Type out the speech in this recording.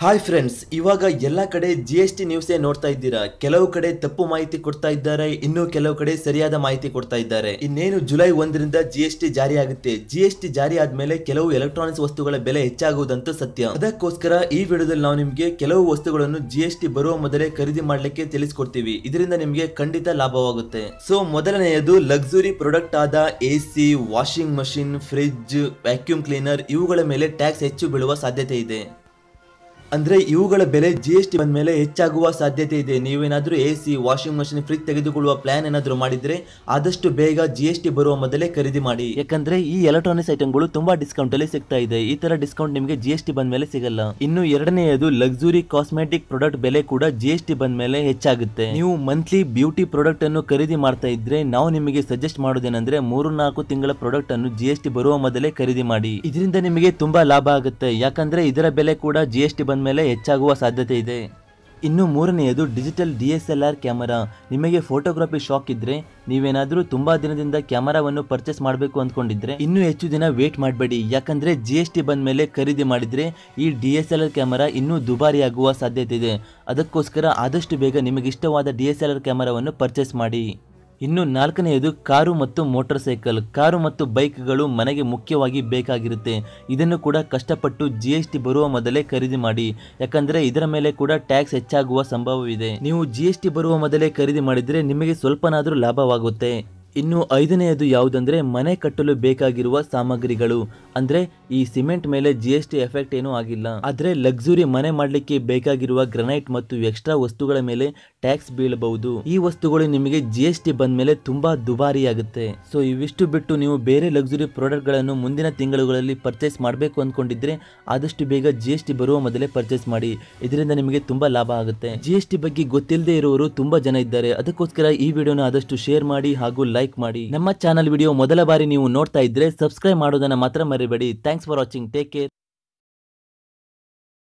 Hi friends ಇವಾಗ ಎಲ್ಲ ಕಡೆ ಜಿ ಎಸ್ ಟಿ ನ್ಯೂಸೇ ನೋಡ್ತಾ ಇದ್ದೀರಾ. ಕೆಲವು ಕಡೆ ತಪ್ಪು ಮಾಹಿತಿ ಕೊಡ್ತಾ ಇದ್ದಾರೆ, ಇನ್ನು ಕೆಲವು ಕಡೆ ಸರಿಯಾದ ಮಾಹಿತಿ ಕೊಡ್ತಾ ಇದ್ದಾರೆ. ಇನ್ನೇನು ಜುಲೈ ಒಂದರಿಂದ ಜಿ ಎಸ್ ಟಿ ಜಾರಿ ಆಗುತ್ತೆ. ಜಿ ಎಸ್ ಟಿ ಜಾರಿ ಆದ್ಮೇಲೆ ಕೆಲವು ಎಲೆಕ್ಟ್ರಾನಿಕ್ಸ್ ವಸ್ತುಗಳ ಬೆಲೆ ಹೆಚ್ಚಾಗುವುದಂತೂ ಸತ್ಯ. ಅದಕ್ಕೋಸ್ಕರ ಈ ವಿಡಿಯೋದಲ್ಲಿ ನಾವು ನಿಮಗೆ ಕೆಲವು ವಸ್ತುಗಳನ್ನು ಜಿ ಎಸ್ ಟಿ ಬರುವ ಮೊದಲೇ ಖರೀದಿ ಮಾಡ್ಲಿಕ್ಕೆ ತಿಳಿಸ್ಕೊಡ್ತೀವಿ. ಇದರಿಂದ ನಿಮಗೆ ಖಂಡಿತ ಲಾಭವಾಗುತ್ತೆ. ಸೊ ಮೊದಲನೆಯದು ಲಕ್ಸುರಿ ಪ್ರಾಡಕ್ಟ್ ಆದ A C washing machine fridge vacuum cleaner ಇವುಗಳ ಮೇಲೆ ಟ್ಯಾಕ್ಸ್ ಹೆಚ್ಚು ಬೀಳುವ ಸಾಧ್ಯತೆ ಇದೆ. ಅಂದ್ರೆ ಇವುಗಳ ಬೆಲೆ ಜಿ ಎಸ್ ಟಿ ಬಂದ ಮೇಲೆ ಹೆಚ್ಚಾಗುವ ಸಾಧ್ಯತೆ ಇದೆ. ನೀವೇನಾದ್ರೂ A C washing machine fridge ತೆಗೆದುಕೊಳ್ಳುವ ಪ್ಲಾನ್ ಏನಾದ್ರೂ ಮಾಡಿದ್ರೆ ಆದಷ್ಟು ಬೇಗ ಜಿ ಎಸ್ ಟಿ ಬರುವ ಮೊದಲೇ ಖರೀದಿ ಮಾಡಿ. ಯಾಕಂದ್ರೆ ಈ ಎಲೆಕ್ಟ್ರಾನಿಕ್ಸ್ ಐಟಂಗಳು ತುಂಬಾ ಡಿಸ್ಕೌಂಟ್ ಅಲ್ಲಿ ಸಿಗ್ತಾ ಇದೆ. ಈ ತರ ಡಿಸ್ಕೌಂಟ್ ನಿಮಗೆ ಜಿ ಎಸ್ ಟಿ ಬಂದ ಮೇಲೆ ಸಿಗಲ್ಲ. ಇನ್ನು ಎರಡನೆಯದು ಲಕ್ಸುರಿ ಕಾಸ್ಮೆಟಿಕ್ ಪ್ರಾಡಕ್ಟ್ ಬೆಲೆ ಕೂಡ ಜಿ ಎಸ್ ಟಿ ಬಂದ ಮೇಲೆ ಹೆಚ್ಚಾಗುತ್ತೆ. ನೀವು ಮಂತ್ಲಿ ಬ್ಯೂಟಿ ಪ್ರಾಡಕ್ಟ್ ಅನ್ನು ಖರೀದಿ ಮಾಡ್ತಾ ಇದ್ರೆ ನಾವು ನಿಮಗೆ ಸಜೆಸ್ಟ್ ಮಾಡೋದೇನೆಂದ್ರೆ ಮೂರು ನಾಲ್ಕು ತಿಂಗಳ ಪ್ರಾಡಕ್ಟ್ ಅನ್ನು ಜಿ ಟಿ ಬರುವ ಮೊದಲೇ ಖರೀದಿ ಮಾಡಿ. ಇದರಿಂದ ನಿಮಗೆ ತುಂಬಾ ಲಾಭ ಆಗುತ್ತೆ. ಯಾಕಂದ್ರೆ ಇದರ ಬೆಲೆ ಕೂಡ ಜಿ ಎಸ್ ಟಿ ಬಂದ ಮೇಲೆ ಹೆಚ್ಚಾಗುವ ಸಾಧ್ಯತೆ ಇದೆ. ಇನ್ನು ಮೂರನೆಯದು digital D S L R camera. ನಿಮಗೆ ಫೋಟೋಗ್ರಫಿ ಶಾಕ್ ಇದ್ರೆ ನೀವೇನಾದರೂ ತುಂಬಾ ದಿನದಿಂದ ಕ್ಯಾಮರಾವನ್ನು ಪರ್ಚೇಸ್ ಮಾಡಬೇಕು ಅಂದ್ಕೊಂಡಿದ್ರೆ ಇನ್ನೂ ಹೆಚ್ಚು ದಿನ ವೇಟ್ ಮಾಡಬೇಡಿ. ಯಾಕಂದ್ರೆ ಜಿ ಎಸ್ ಟಿ ಬಂದ ಮೇಲೆ ಖರೀದಿ ಮಾಡಿದರೆ ಈ D S L R camera ಇನ್ನೂ ದುಬಾರಿಯಾಗುವ ಸಾಧ್ಯತೆ ಇದೆ. ಅದಕ್ಕೋಸ್ಕರ ಆದಷ್ಟು ಬೇಗ ನಿಮಗೆ ಇಷ್ಟವಾದ ಡಿ ಎಸ್ ಎಲ್ ಆರ್ ಕ್ಯಾಮರಾವನ್ನು ಪರ್ಚೇಸ್ ಮಾಡಿ. ಇನ್ನು ನಾಲ್ಕನೆಯದು ಕಾರು ಮತ್ತು ಮೋಟರ್ ಸೈಕಲ್. ಕಾರು ಮತ್ತು ಬೈಕ್ಗಳು ಮನೆಗೆ ಮುಖ್ಯವಾಗಿ ಬೇಕಾಗಿರುತ್ತೆ. ಇದನ್ನು ಕೂಡ ಕಷ್ಟಪಟ್ಟು ಜಿ ಎಸ್ ಟಿ ಬರುವ ಮೊದಲೇ ಖರೀದಿ ಮಾಡಿ. ಯಾಕಂದ್ರೆ ಇದರ ಮೇಲೆ ಕೂಡ ಟ್ಯಾಕ್ಸ್ ಹೆಚ್ಚಾಗುವ ಸಂಭವವಿದೆ. ನೀವು ಜಿ ಎಸ್ ಟಿ ಬರುವ ಮೊದಲೇ ಖರೀದಿ ಮಾಡಿದ್ರೆ ನಿಮಗೆ ಸ್ವಲ್ಪನಾದರೂ ಲಾಭವಾಗುತ್ತೆ. ಇನ್ನು ಐದನೆಯದು ಯಾವುದಂದ್ರೆ ಮನೆ ಕಟ್ಟಲು ಬೇಕಾಗಿರುವ ಸಾಮಗ್ರಿಗಳು. ಅಂದ್ರೆ ಈ ಸಿಮೆಂಟ್ ಮೇಲೆ ಜಿ ಎಸ್ ಟಿ ಎಫೆಕ್ಟ್ ಏನೂ ಆಗಿಲ್ಲ. ಆದ್ರೆ ಲಕ್ಸುರಿ ಮನೆ ಮಾಡಲಿಕ್ಕೆ ಬೇಕಾಗಿರುವ ಗ್ರನೈಟ್ ಮತ್ತು ಎಕ್ಸ್ಟ್ರಾ ವಸ್ತುಗಳ ಮೇಲೆ ಟ್ಯಾಕ್ಸ್ ಬೀಳಬಹುದು. ಈ ವಸ್ತುಗಳು ನಿಮಗೆ ಜಿ ಎಸ್ ಟಿ ಬಂದ ಮೇಲೆ ತುಂಬಾ ದುಬಾರಿ ಆಗುತ್ತೆ ಸೊ ಇವಿಷ್ಟು ಬಿಟ್ಟು ನೀವು ಬೇರೆ ಲಕ್ಸುರಿ ಪ್ರಾಡಕ್ಟ್ಗಳನ್ನು ಮುಂದಿನ ತಿಂಗಳುಗಳಲ್ಲಿ ಪರ್ಚೇಸ್ ಮಾಡಬೇಕು ಅಂದ್ಕೊಂಡಿದ್ರೆ ಆದಷ್ಟು ಬೇಗ ಜಿ ಎಸ್ ಟಿ ಬರುವ ಮೊದಲೇ ಪರ್ಚೇಸ್ ಮಾಡಿ. ಇದರಿಂದ ನಿಮಗೆ ತುಂಬಾ ಲಾಭ ಆಗುತ್ತೆ. ಜಿ ಎಸ್ ಟಿ ಬಗ್ಗೆ ಗೊತ್ತಿಲ್ಲದೆ ಇರುವವರು ತುಂಬಾ ಜನ ಇದ್ದಾರೆ. ಅದಕ್ಕೋಸ್ಕರ ಈ ವಿಡಿಯೋನ ಆದಷ್ಟು ಶೇರ್ ಮಾಡಿ ಹಾಗೂ ಲೈಕ್ ಮಾಡಿ. ನಮ್ಮ ಚಾನಲ್ ವಿಡಿಯೋ ಮೊದಲ ಬಾರಿ ನೀವು ನೋಡ್ತಾ ಇದ್ರೆ ಸಬ್ಸ್ಕ್ರೈಬ್ ಮಾಡೋದನ್ನ ಮಾತ್ರ ಮರಿಬೇಡಿ. Thanks for watching take care